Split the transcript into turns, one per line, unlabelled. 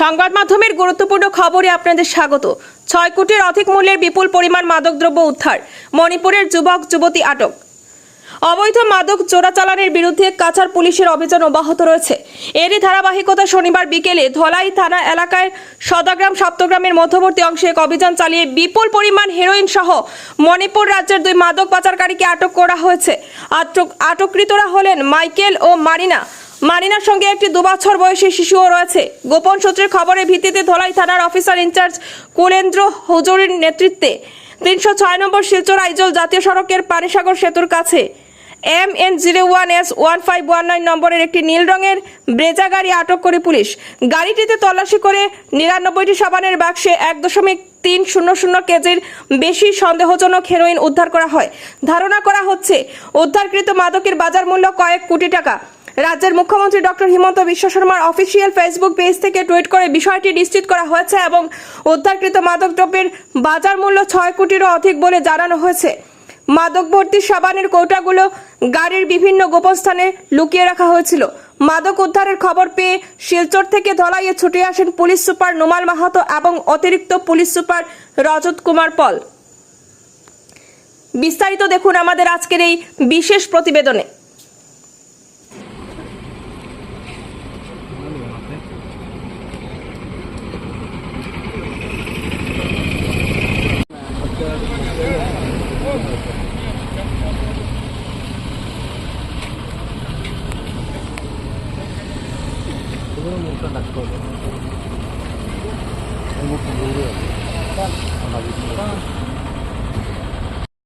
সংবাদ মাধ্যমের গুরুত্বপূর্ণ খবরে আপনাদের স্বাগত। ছয় কোটির অধিক মূল্যের বিপুল পরিমাণ মাদকদ্রব্য উদ্ধার, মণিপুরের যুবক, যুবতী আটক। অবৈধ মাদক চোরাচালানের বিরুদ্ধে কাছাড় পুলিশের অভিযান অব্যাহত রয়েছে। এরই ধারাবাহিকতা শনিবার বিকেলে ধলাই থানা এলাকায় সদাগ্রাম সপ্তগ্রামের মধ্যবর্তী অংশে এক অভিযান চালিয়ে বিপুল পরিমাণ হেরোইন সহ মণিপুর রাজ্যের দুই মাদক পাচারকারীকে আটক করা হয়েছে। আটক আটককৃতরা হলেন মাইকেল ও মারিনা। মারিনার সঙ্গে একটি দুবছর বয়সী শিশুও রয়েছে। গোপন সূত্রের খবরের ভিত্তিতে ধলাই থানার অফিসার ইনচার্জ কুলেন্দ্র হুজুরির নেতৃত্বে তিনশো ছয় নম্বর শিলচর আইজল জাতীয় সড়কের পানিসাগর সেতুর কাছে M N zero one S one five one nine নম্বরের একটি নীল রঙের ব্রেজা গাড়ি আটক করে পুলিশ। গাড়িটিতে তল্লাশি করে নিরানব্বইটি সাবানের বাক্সে এক দশমিক তিন শূন্য শূন্য কেজির বেশি সন্দেহজনক হেরোইন উদ্ধার করা হয়। ধারণা করা হচ্ছে, উদ্ধারকৃত মাদকের বাজার মূল্য কয়েক কোটি টাকা। রাজ্যের মুখ্যমন্ত্রী ডক্টর হিমন্ত বিশ্ব শর্মার অফিসিয়াল ফেসবুক পেজ থেকে টুইট করে বিষয়টি নিশ্চিত করা হয়েছে এবং উদ্ধারকৃত মাদকদ্রব্যের বাজার মূল্য ছয় কোটিরও অধিক বলে জানানো হয়েছে। মাদক ভর্তি সাবানের কৌটাগুলো গাড়ির বিভিন্ন গোপন স্থানে লুকিয়ে রাখা হয়েছিল। মাদক উদ্ধারের খবর পেয়ে শিলচর থেকে ধলাইয়ে ছুটে আসেন পুলিশ সুপার নোমাল মাহাতো এবং অতিরিক্ত পুলিশ সুপার রজত কুমার পল। বিস্তারিত দেখুন আমাদের আজকের এই বিশেষ প্রতিবেদনে।
Bunun mutlaka nakit oldu. Umut Nuri. Anabiliyor.